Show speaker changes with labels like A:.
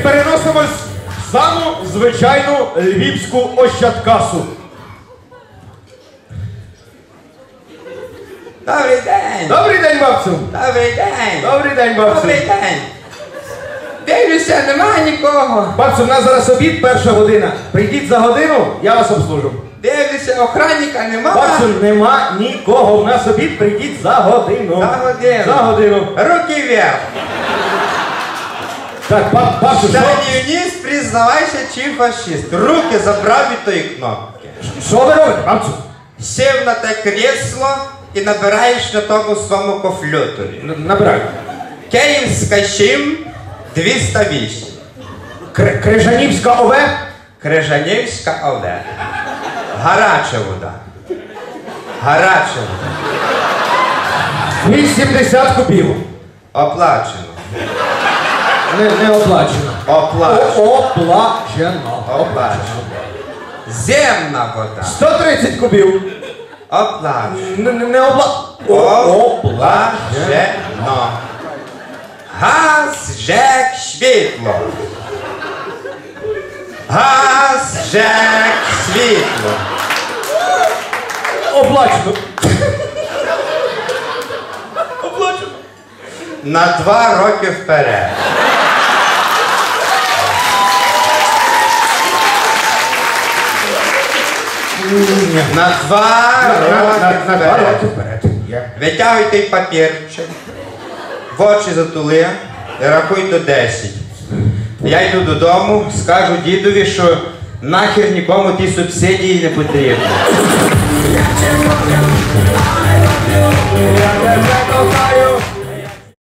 A: переносимось в саму звичайну львівську ощадкасу.
B: Добрий день!
A: Добрий день, бабцю!
B: Добрий день!
A: Добрий день, бабцю!
B: Добрий день! Дивлюся, немає нікого.
A: Бабцю, у нас зараз обід, перша година. Прийдіть за годину, я вас обслужу.
B: Дивлюся, охранника нема.
A: Бабцю, нема нікого. У нас обід, прийдіть за годину.
B: За годину.
A: За годину.
B: Руки вверх.
A: Так, баб, бабцю, що,
B: вниз, признавайся, чи фашист. Руки забрав від тої кнопки.
A: що ви робите, бабцю?
B: Сів на те крісло і набираєш на тому своєму кофлюторі.
A: Н- Набираю.
B: Київська Шим 208.
A: Кр- Крижанівська ОВ.
B: Крижанівська ОВ. Гаряча вода. Гаряча вода.
A: 80 кубів.
B: Оплачено.
A: Не, не оплачено.
B: Оплачено.
A: Оплачено.
B: Оплачено. Земна вода.
A: 130 кубів.
B: Оплачено.
A: Не, не, не обла... Оплачено.
B: Оплачено. Газ, жек, світло. Газ, жек, світло.
A: Оплачено. Оплачено.
B: На два роки вперед. На два роки вперед. Витягуй той папірчик, в очі затули рахуй до 10. Я йду додому, скажу дідові, що нахер нікому ті субсидії не потрібні.
A: Я тебе кохаю,